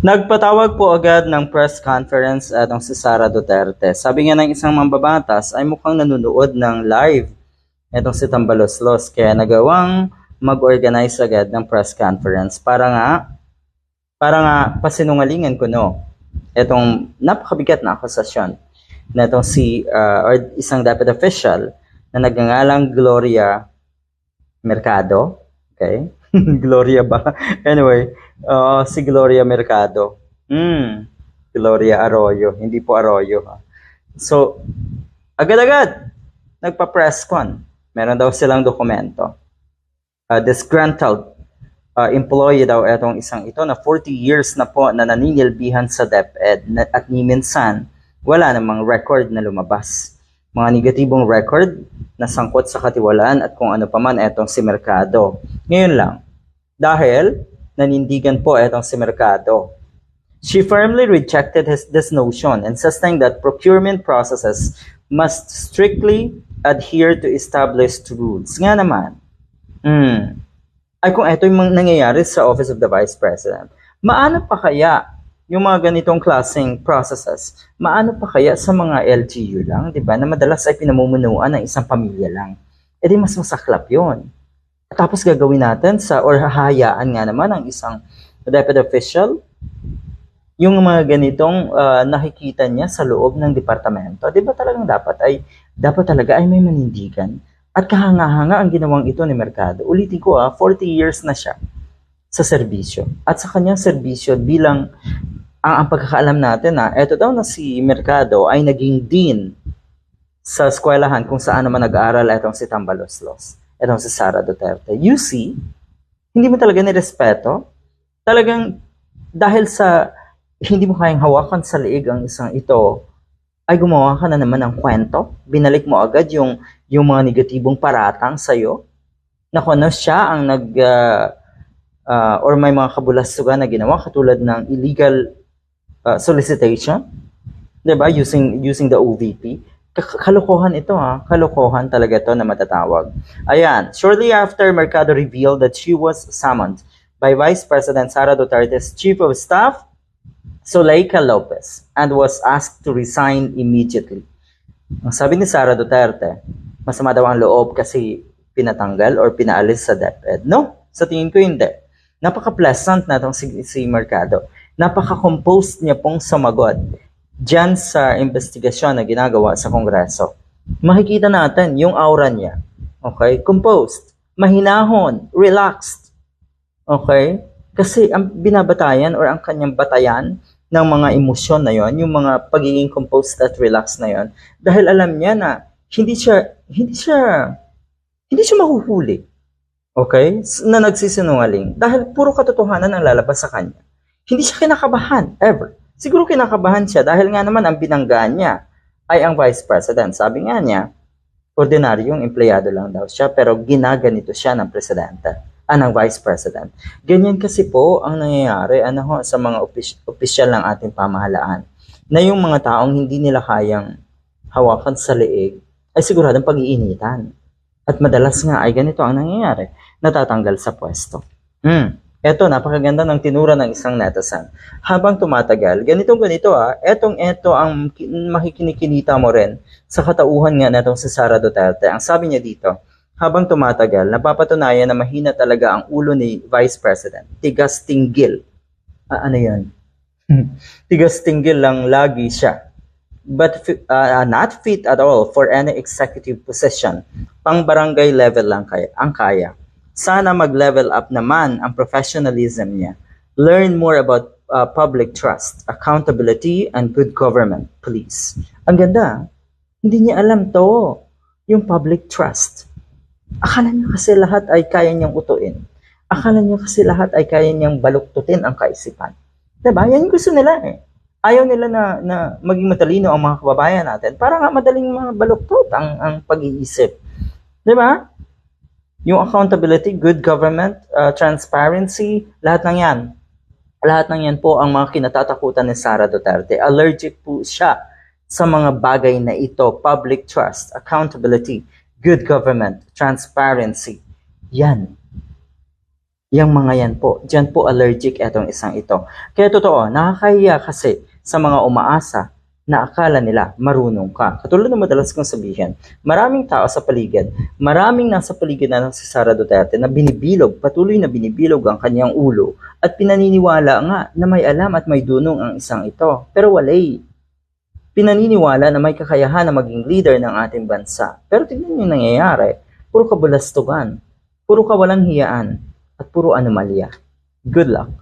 Nagpatawag po agad ng press conference atong si Sara Duterte. Sabi nga ng isang mambabatas ay mukhang nanonood ng live itong si Tambaloslos kaya nagawang mag-organize agad ng press conference para nga para nga pasinungalingan ko no itong napakabigat na akusasyon na itong si uh, or isang dapat official na nagngangalang Gloria Mercado okay Gloria ba? Anyway uh, si Gloria Mercado. Hmm. Gloria Arroyo. Hindi po Arroyo ha? So agad-agad nagpa-press con. Meron daw silang dokumento. Uh, disgruntled uh, employee daw etong isang ito na 40 years na po na naninilbihan sa DepEd na, at ni minsan wala namang record na lumabas. Mga negatibong record na sangkot sa katiwalaan at kung ano paman etong si Mercado. Ngayon lang, dahil nanindigan po etong si Mercado. She firmly rejected his, this notion, insisting that procurement processes must strictly adhere to established rules. Nga naman, Hmm. Ay kung ito yung nangyayari sa Office of the Vice President, maano pa kaya yung mga ganitong klaseng processes, maano pa kaya sa mga LGU lang, di ba, na madalas ay pinamumunuan ng isang pamilya lang. E di mas masaklap yon. Tapos gagawin natin sa, or hahayaan nga naman ng isang deputy official, yung mga ganitong uh, nakikita niya sa loob ng departamento, di ba talagang dapat ay, dapat talaga ay may manindigan at kahanga-hanga ang ginawang ito ni Mercado. Ulitin ko ah, 40 years na siya sa serbisyo. At sa kanyang serbisyo bilang ang, ang pagkakaalam natin na eto daw na si Mercado ay naging dean sa eskwelahan kung saan naman nag-aaral itong si Tambaloslos. Itong si Sara Duterte. You see, hindi mo talaga nirespeto. Talagang dahil sa hindi mo kayang hawakan sa liig ang isang ito, ay gumawa ka na naman ng kwento. Binalik mo agad yung yung mga negatibong paratang sa iyo na kung ano siya ang nag uh, uh, or may mga kabulastugan na ginawa katulad ng illegal uh, solicitation 'di ba using using the OVP kalokohan ito ha kalokohan talaga ito na matatawag ayan shortly after Mercado revealed that she was summoned by Vice President Sara Duterte's Chief of Staff Zuleika Lopez and was asked to resign immediately ang sabi ni Sara Duterte masama daw ang loob kasi pinatanggal or pinaalis sa DepEd. No, sa tingin ko hindi. Napaka-pleasant na itong si, si Mercado. Napaka-composed niya pong sumagot dyan sa investigasyon na ginagawa sa Kongreso. Makikita natin yung aura niya. Okay? Composed. Mahinahon. Relaxed. Okay? Kasi ang binabatayan or ang kanyang batayan ng mga emosyon na yon, yung mga pagiging composed at relaxed na yon, dahil alam niya na hindi siya hindi siya hindi siya mahuhuli. Okay? Na nagsisinungaling dahil puro katotohanan ang lalabas sa kanya. Hindi siya kinakabahan ever. Siguro kinakabahan siya dahil nga naman ang binanggaan niya ay ang vice president. Sabi nga niya, ordinaryong empleyado lang daw siya pero ginaganito siya ng presidente ah, ng vice president. Ganyan kasi po ang nangyayari ano ho, sa mga opis- opisyal ng ating pamahalaan na yung mga taong hindi nila kayang hawakan sa leeg ay siguradong pag-iinitan. At madalas nga ay ganito ang nangyayari, natatanggal sa pwesto. Hmm. Eto, napakaganda ng tinura ng isang netizen. Habang tumatagal, ganitong ganito ah, etong eto ang makikinikinita mo rin sa katauhan nga netong si Sara Duterte. Ang sabi niya dito, habang tumatagal, napapatunayan na mahina talaga ang ulo ni Vice President. Tigas tinggil. Ah, ano yan? Tigas tinggil lang lagi siya but uh, not fit at all for any executive position. Pang barangay level lang kaya, ang kaya. Sana mag-level up naman ang professionalism niya. Learn more about uh, public trust, accountability, and good government, please. Ang ganda, hindi niya alam to, yung public trust. Akala niya kasi lahat ay kaya niyang utuin. Akala niya kasi lahat ay kaya niyang baluktutin ang kaisipan. Diba? Yan yung gusto nila eh ayaw nila na, na maging matalino ang mga kababayan natin para nga madaling mga baluktot ang, ang pag-iisip. Di ba? Yung accountability, good government, uh, transparency, lahat ng yan. Lahat ng yan po ang mga kinatatakutan ni Sara Duterte. Allergic po siya sa mga bagay na ito. Public trust, accountability, good government, transparency. Yan. Yang mga yan po, dyan po allergic etong isang ito. Kaya totoo, nakakahiya kasi sa mga umaasa na akala nila marunong ka. Katulad ng madalas kong sabihin, maraming tao sa paligid, maraming nasa paligid na si Sara Duterte na binibilog, patuloy na binibilog ang kanyang ulo at pinaniniwala nga na may alam at may dunong ang isang ito. Pero walay. Pinaniniwala na may kakayahan na maging leader ng ating bansa. Pero tignan niyo nangyayari. Puro kabulastugan, puro kawalang hiyaan, at puro anomalya. Good luck.